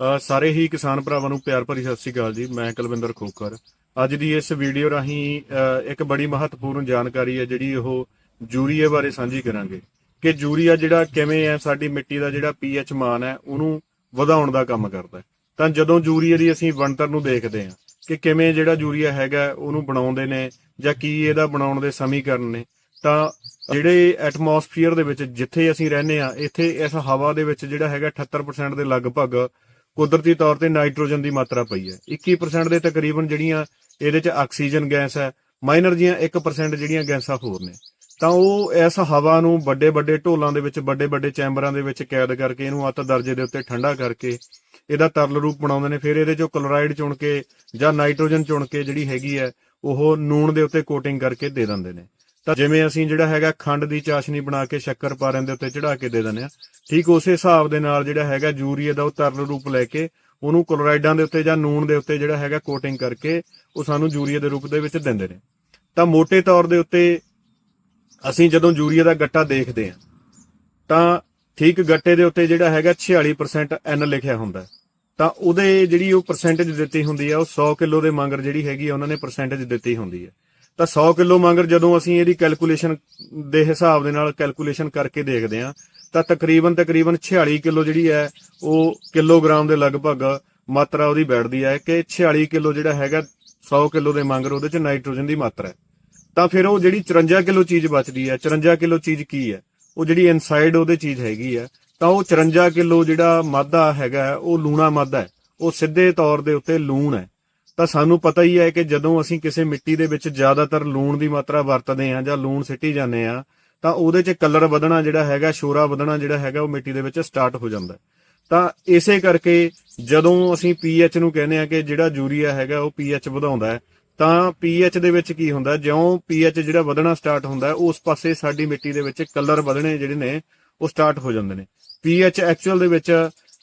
ਸਾਰੇ ਹੀ ਕਿਸਾਨ ਭਰਾਵਾਂ ਨੂੰ ਪਿਆਰ ਭਰੀ ਸਤਿ ਸ੍ਰੀ ਅਕਾਲ ਜੀ, ਮੈਂ ਕੁਲਵਿੰਦਰ ਖੋਖਰ। ਅੱਜ ਦੀ ਇਸ ਵੀਡੀਓ ਰਾਹੀਂ ਇੱਕ ਬੜੀ ਮਹੱਤਵਪੂਰਨ ਜਾਣਕਾਰੀ ਹੈ ਜਿਹੜੀ ਉਹ ਯੂਰੀਆ ਬਾਰੇ ਸਾਂਝੀ ਕਰਾਂਗੇ ਕਿ ਯੂਰੀਆ ਜਿਹੜਾ ਕਿਵੇਂ ਹੈ, ਸਾਡੀ ਮਿੱਟੀ ਦਾ ਜਿਹੜਾ ਪੀਐਚ ਮਾਨ ਹੈ, ਉਹਨੂੰ ਵਧਾਉਣ ਦਾ ਕੰਮ ਕਰਦਾ ਤਾਂ ਜਦੋਂ ਯੂਰੀਆ ਦੀ ਅਸੀਂ ਬਣਤਰ ਨੂੰ ਦੇਖਦੇ ਹਾਂ ਕਿ ਕਿਵੇਂ ਜਿਹੜਾ ਯੂਰੀਆ ਹੈਗਾ, ਉਹਨੂੰ ਬਣਾਉਂਦੇ ਨੇ ਜਾਂ ਕੀ ਇਹਦਾ ਬਣਾਉਣ ਦੇ ਸਮੀਕਰਨ ਨੇ, ਤਾਂ ਜਿਹੜੇ ਐਟਮੋਸਫੀਅਰ ਦੇ ਵਿੱਚ ਜਿੱਥੇ ਅਸੀਂ ਰਹਿੰਦੇ ਆ ਇੱਥੇ ਇਸ ਹਵਾ ਦੇ ਵਿੱਚ ਜਿਹੜਾ ਹੈਗਾ 78% ਦੇ ਲਗਭਗ ਕੁਦਰਤੀ ਤੌਰ ਤੇ ਨਾਈਟ੍ਰੋਜਨ ਦੀ ਮਾਤਰਾ ਪਈ ਹੈ। 21% ਦੇ ਤਕਰੀਬਨ ਜਿਹੜੀਆਂ ਇਹਦੇ ਚ ਆਕਸੀਜਨ ਗੈਸ ਹੈ, ਮਾਈਨਰ ਜੀਆਂ 1% ਜਿਹੜੀਆਂ ਗੈਸਾਂ ਹੋਰ ਨੇ। ਤਾਂ ਉਹ ਇਸ ਹਵਾ ਨੂੰ ਵੱਡੇ ਵੱਡੇ ਢੋਲਾਂ ਦੇ ਵਿੱਚ ਵੱਡੇ ਵੱਡੇ ਚੈਂਬਰਾਂ ਦੇ ਵਿੱਚ ਕੈਦ ਕਰਕੇ, ਇਹਨੂੰ ਅੱਤ ਦਰਜੇ ਦੇ ਉੱਤੇ ਠੰਡਾ ਕਰਕੇ ਇਹਦਾ ਤਰਲ ਰੂਪ ਬਣਾਉਂਦੇ ਨੇ। ਫਿਰ ਇਹਦੇ ਚੋਂ ਕਲੋਰਾਈਡ ਚੁਣ ਕੇ ਜਾਂ ਨਾਈਟ੍ਰੋਜਨ ਚੁਣ ਕੇ ਜਿਹੜੀ ਹੈਗੀ ਹੈ, ਉਹ ਨੂਣ ਦੇ ਉੱਤੇ ਕੋਟਿੰਗ ਕਰਕੇ ਦੇ ਦਿੰਦੇ ਨੇ। ਤਾਂ ਜਿਵੇਂ ਅਸੀਂ ਜਿਹੜਾ ਹੈਗਾ ਖੰਡ ਦੀ ਚਾਸ਼ਨੀ ਬਣਾ ਕੇ ਸ਼ੱਕਰ ਪਾਰਿਆਂ ਦੇ ਉੱਤੇ ਚੜਾ ਕੇ ਦੇ ਦਿੰਦੇ ਆ ਠੀਕ ਉਸੇ ਹਿਸਾਬ ਦੇ ਨਾਲ ਜਿਹੜਾ ਹੈਗਾ ਯੂਰੀਆ ਦਾ ਉਹ ਤਰਲ ਰੂਪ ਲੈ ਕੇ ਉਹਨੂੰ ਕਲੋਰਾਈਡਾਂ ਦੇ ਉੱਤੇ ਜਾਂ ਨੂਣ ਦੇ ਉੱਤੇ ਜਿਹੜਾ ਹੈਗਾ ਕੋਟਿੰਗ ਕਰਕੇ ਉਹ ਸਾਨੂੰ ਯੂਰੀਆ ਦੇ ਰੂਪ ਦੇ ਵਿੱਚ ਦਿੰਦੇ ਨੇ। ਤਾਂ ਮੋٹے ਤੌਰ ਦੇ ਉੱਤੇ ਅਸੀਂ ਜਦੋਂ ਯੂਰੀਆ ਦਾ ਗੱਟਾ ਦੇਖਦੇ ਹਾਂ, ਤਾਂ ਠੀਕ ਗੱਟੇ ਦੇ ਉੱਤੇ ਜਿਹੜਾ ਹੈਗਾ 46% N ਲਿਖਿਆ ਹੁੰਦਾ ਤਾਂ ਉਹਦੇ ਜਿਹੜੀ ਉਹ ਪਰਸੈਂਟੇਜ ਦਿੱਤੀ ਹੁੰਦੀ ਹੈ ਉਹ 100 ਕਿਲੋ ਦੇ ਮੰਗਰ ਜਿਹੜੀ ਹੈਗੀ ਆ, ਉਹਨਾਂ ਨੇ ਪਰਸੈਂਟੇਜ ਦਿੱਤੀ ਹੁੰਦੀ ਹੈ ਤਾਂ 100 ਕਿਲੋ ਮੰਗਰ ਜਦੋਂ ਅਸੀਂ ਇਹਦੀ ਕੈਲਕੂਲੇਸ਼ਨ ਦੇ ਹਿਸਾਬ ਦੇ ਨਾਲ ਕੈਲਕੂਲੇਸ਼ਨ ਕਰਕੇ ਦੇਖਦੇ ਹਾਂ ਤਾਂ ਤਕਰੀਬਨ ਤਕਰੀਬਨ 46 ਕਿਲੋ ਜਿਹੜੀ ਹੈ ਉਹ ਕਿਲੋਗ੍ਰਾਮ ਦੇ ਲਗਭਗ ਮਾਤਰਾ ਉਹਦੀ ਬੈਠਦੀ ਹੈ ਕਿ 46 ਕਿਲੋ ਜਿਹੜਾ ਹੈਗਾ 100 ਕਿਲੋ ਦੇ ਮੰਗਰ ਉਹਦੇ ਚ ਨਾਈਟ੍ਰੋਜਨ ਦੀ ਮਾਤਰਾ ਹੈ। ਤਾਂ ਫਿਰ ਉਹ ਜਿਹੜੀ 54 ਕਿਲੋ ਚੀਜ਼ ਬਚਦੀ ਹੈ 54 ਕਿਲੋ ਚੀਜ਼ ਕੀ ਹੈ? ਉਹ ਜਿਹੜੀ ਇਨਸਾਈਡ ਉਹਦੇ ਚੀਜ਼ ਹੈਗੀ ਹੈ ਤਾਂ ਉਹ 54 ਕਿਲੋ ਜਿਹੜਾ ਮਾਦਾ ਹੈਗਾ ਹੈ, ਉਹ ਲੂਣਾ ਮਾਦਾ ਹੈ। ਉਹ ਸਿੱਧੇ ਤੌਰ ਦੇ ਉੱਤੇ ਲੂਣ ਹੈ। ਤਾਂ ਸਾਨੂੰ ਪਤਾ ਹੀ ਹੈ ਕਿ ਜਦੋਂ ਅਸੀਂ ਕਿਸੇ ਮਿੱਟੀ ਦੇ ਵਿੱਚ ਜ਼ਿਆਦਾਤਰ ਲੂਣ ਦੀ ਮਾਤਰਾ ਵਰਤਦੇ ਹਾਂ ਜਾਂ ਲੂਣ ਸਿੱਟੀ ਜਾਂਦੇ ਆ ਤਾਂ ਉਹਦੇ 'ਚ ਕਲਰ ਵਧਣਾ ਜਿਹੜਾ ਹੈਗਾ, ਸ਼ੋਰਾ ਵਧਣਾ ਜਿਹੜਾ ਹੈਗਾ, ਉਹ ਮਿੱਟੀ ਦੇ ਵਿੱਚ ਸਟਾਰਟ ਹੋ ਜਾਂਦਾ ਤਾਂ ਇਸੇ ਕਰਕੇ ਜਦੋਂ ਅਸੀਂ ਪੀਐਚ ਨੂੰ ਕਹਿੰਦੇ ਆ ਕਿ ਜਿਹੜਾ ਯੂਰੀਆ ਹੈਗਾ, ਉਹ ਪੀਐਚ ਵਧਾਉਂਦਾ ਹੈ, ਤਾਂ ਪੀਐਚ ਦੇ ਵਿੱਚ ਕੀ ਹੁੰਦਾ ਹੈ? ਜਿਉਂ ਪੀਐਚ ਜਿਹੜਾ ਵਧਣਾ ਸਟਾਰਟ ਹੁੰਦਾ, ਉਸ ਪਾਸੇ ਸਾਡੀ ਮਿੱਟੀ ਦੇ ਵਿੱਚ ਕਲਰ ਵਧਣੇ ਜਿਹੜੇ ਨੇ, ਉਹ ਸਟਾਰਟ ਹੋ ਜਾਂਦੇ ਨੇ ਪੀਐਚ ਐਕਚੁਅਲ ਦੇ ਵਿੱਚ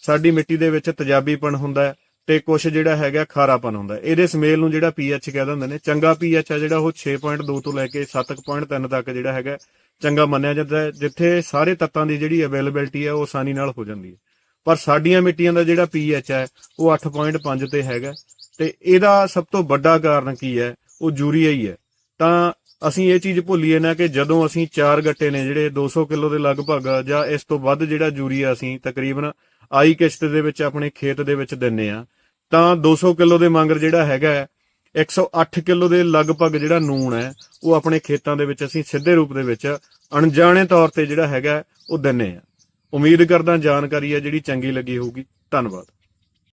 ਸਾਡੀ ਮਿੱਟੀ ਦੇ ਵਿੱਚ ਤਜਾਬੀਪਣ ਹੁੰਦਾ ਤੇ ਕੁਝ ਜਿਹੜਾ ਹੈਗਾ ਖਾਰਾਪਨ ਹੁੰਦਾ। ਇਹਦੇ ਸਮੇਲ ਨੂੰ ਜਿਹੜਾ ਪੀਐਚ ਕਹਿ ਦਿੰਦੇ ਨੇ, ਚੰਗਾ ਪੀਐਚ ਆ ਜਿਹੜਾ ਉਹ 6.2 ਤੋਂ ਲੈ ਕੇ 7.3 ਤੱਕ ਜਿਹੜਾ ਹੈਗਾ ਚੰਗਾ ਮੰਨਿਆ ਜਾਂਦਾ ਹੈ, ਜਿੱਥੇ ਸਾਰੇ ਤੱਤਾਂ ਦੀ ਜਿਹੜੀ ਅਵੇਲੇਬਿਲਟੀ ਹੈ ਉਹ ਆਸਾਨੀ ਨਾਲ ਹੋ ਜਾਂਦੀ ਹੈ। ਪਰ ਸਾਡੀਆਂ ਮਿੱਟੀਆਂ ਦਾ ਜਿਹੜਾ ਪੀਐਚ ਹੈ, ਉਹ 8.5 ਤੇ ਹੈਗਾ ਤੇ ਇਹਦਾ ਸਭ ਤੋਂ ਵੱਡਾ ਕਾਰਨ ਕੀ ਹੈ? ਉਹ ਯੂਰੀਆ ਹੀ ਹੈ। ਤਾਂ ਅਸੀਂ ਇਹ ਚੀਜ਼ ਭੁੱਲੀਏ ਨਾ ਕਿ ਜਦੋਂ ਅਸੀਂ ਚਾਰ ਗੱਟੇ ਨੇ ਜਿਹੜੇ 200 ਕਿਲੋ ਦੇ ਲਗਭਗ ਜਾਂ ਇਸ ਤੋਂ ਵੱਧ ਜਿਹੜਾ ਯੂਰੀਆ ਅਸੀਂ ਤਕਰੀਬਨ ਆਈ ਕਿਸ਼ਤ ਦੇ ਵਿੱਚ ਆਪਣੇ ਖੇਤ ਦੇ ਵਿੱਚ ਦਿੰਨੇ ਆ ਤਾਂ 200 ਕਿਲੋ ਦੇ ਮੰਗਰ ਜਿਹੜਾ ਹੈਗਾ ਹੈ, 108 ਕਿਲੋ ਦੇ ਲਗਭਗ ਜਿਹੜਾ ਨੂਣ ਹੈ ਉਹ ਆਪਣੇ ਖੇਤਾਂ ਦੇ ਵਿੱਚ ਅਸੀਂ ਸਿੱਧੇ ਰੂਪ ਦੇ ਵਿੱਚ ਅਣਜਾਣੇ ਤੌਰ ਤੇ ਜਿਹੜਾ ਹੈਗਾ ਉਹ ਦਿੰਨੇ ਆ। ਉਮੀਦ ਕਰਦਾ ਜਾਣਕਾਰੀ ਹੈ ਜਿਹੜੀ ਚੰਗੀ ਲੱਗੀ ਹੋਊਗੀ। ਧੰਨਵਾਦ।